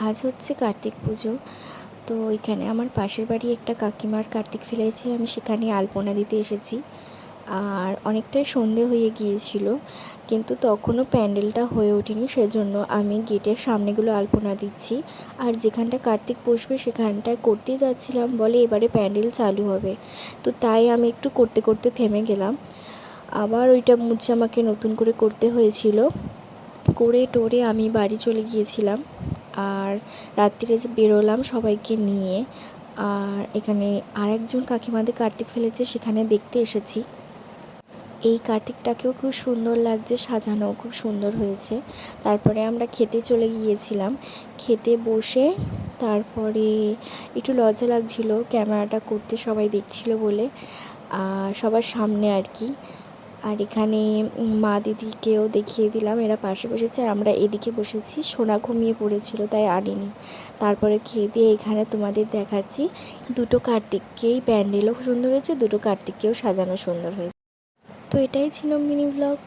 আজ হচ্ছে কার্তিক পুজো। তো ওইখানে আমার পাশের বাড়ি একটা কাকিমার কার্তিক ফেলেছে আমি সেখানে আলপনা দিতে এসেছি। আর অনেকটাই সন্ধে হয়ে গিয়েছিল, কিন্তু তখনও প্যান্ডেলটা হয়ে ওঠেনি, সেজন্য আমি গেটের সামনেগুলো আলপনা দিচ্ছি। আর যেখানটা কার্তিক বসবে সেখানটায় করতে যাচ্ছিলাম, বলে এবারে প্যান্ডেল চালু হবে। তো তাই আমি একটু করতে করতে থেমে গেলাম। আবার ওইটা মুছে আমাকে নতুন করে করতে হয়েছিল। করে টোরে আমি বাড়ি চলে গিয়েছিলাম। আর রাত্রিরে যে বেরোলাম সবাইকে নিয়ে, আর এখানে আরেকজন কাকিমাদের কার্তিক ফেলেছে, সেখানে দেখতে এসেছি। এই কার্তিকটাকেও খুব সুন্দর লাগছে, সাজানো খুব সুন্দর হয়েছে। তারপরে আমরা খেতে চলে গিয়েছিলাম। খেতে বসে তারপরে একটু লজ্জা লাগছিল, ক্যামেরাটা করতে সবাই দেখছিল বলে সবার সামনে আর কি। আর এখানে মা দিদিকেও দেখিয়ে দিলাম, এরা পাশে বসেছে আর আমরা এদিকে বসেছি। সোনা ঘুমিয়ে পড়েছিল, তাই আনিনি। তারপরে খেয়ে দিয়ে এখানে তোমাদের দেখাচ্ছি। দুটো কার্তিককেই প্যান্ডেলও সুন্দর হয়েছে, দুটো কার্তিককেও সাজানো সুন্দর হয়েছে। তো এটাই ছিল মিনি ব্লগ।